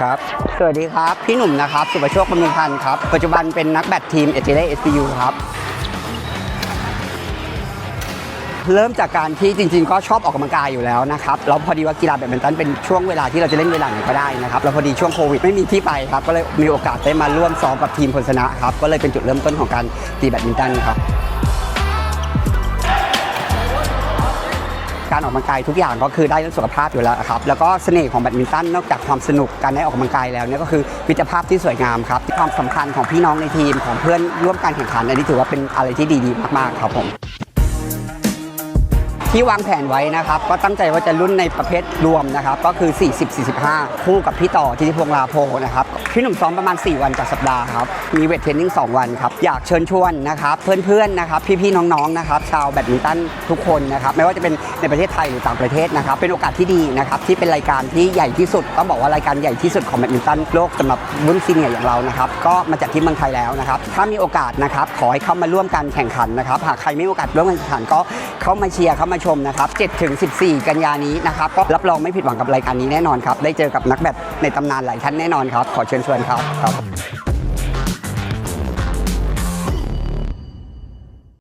ครับ สวัสดีครับ พี่หนุ่มนะครับ สุประโชคบำรุงพันธ์ครับ ปัจจุบันเป็นนักแบดทีมเอเจเล่เอสพียูครับ เริ่มจากการที่จริง ๆ ก็ชอบออกกำลังกายอยู่แล้วนะครับ แล้วพอดีว่ากีฬาแบดมินตันเป็นช่วงเวลาที่เราจะเล่นเวลาไหนก็ได้นะครับ แล้วพอดีช่วงโควิดไม่มีที่ไปครับ ก็เลยมีโอกาสได้มาร่วมซ้อมกับทีมพลชนะครับ ก็เลยเป็นจุดเริ่มต้นของการตีแบดมินตันครับ การออกกำลังกายทุกอย่างก็คือได้เรื่องสุขภาพอยู่แล้วครับแล้วก็เสน่ห์ของแบดมินตันนอกจากความสนุกการได้ออกกำลังกายแล้วเนี่ยก็คือมิตรภาพที่สวยงามครับความสำคัญของพี่น้องในทีมของเพื่อนร่วมการแข่งขันอันนี้ถือว่าเป็นอะไรที่ดีๆมากๆครับผม ที่วางแผนไว้นะครับ ก็ตั้งใจว่าจะรุ่นในประเภทรวมนะครับ ก็คือ 40-45 คู่กับพี่ต่อทิติพงษ์ลาโพนะครับ พี่หนุ่มซ้อมประมาณ 4 วันจากสัปดาห์ครับ มีเวทเทรนนิ่ง 2 วันครับ อยากเชิญชวนนะครับ เพื่อนๆนะครับ พี่ๆน้องๆนะครับ ชาวแบดมินตันทุกคนนะครับ ไม่ว่าจะเป็นในประเทศไทยหรือต่างประเทศนะครับ เป็นโอกาสที่ดีนะครับ ที่เป็นรายการที่ใหญ่ที่สุด ต้องบอกว่ารายการใหญ่ที่สุดของแบดมินตันโลกสำหรับรุ่นซีเนียร์อย่างเรานะครับ ก็มาจัดที่เมืองไทยแล้วนะครับ ถ้ามีโอกาสนะครับ ขอให้เข้ามาร่วมกันแข่งขันนะครับ หากใครไม่มีโอกาสร่วมกันแข่งขันก็เข้ามาเชียร์เข้ามาชมนะครับ7ถึง14 กันยานี้นะครับก็รับรองไม่ผิดหวังกับรายการนี้แน่นอนครับ ได้เจอกับนักแบดในตำนานหลายท่านแน่นอนครับ ขอเชิญชวนครับครับ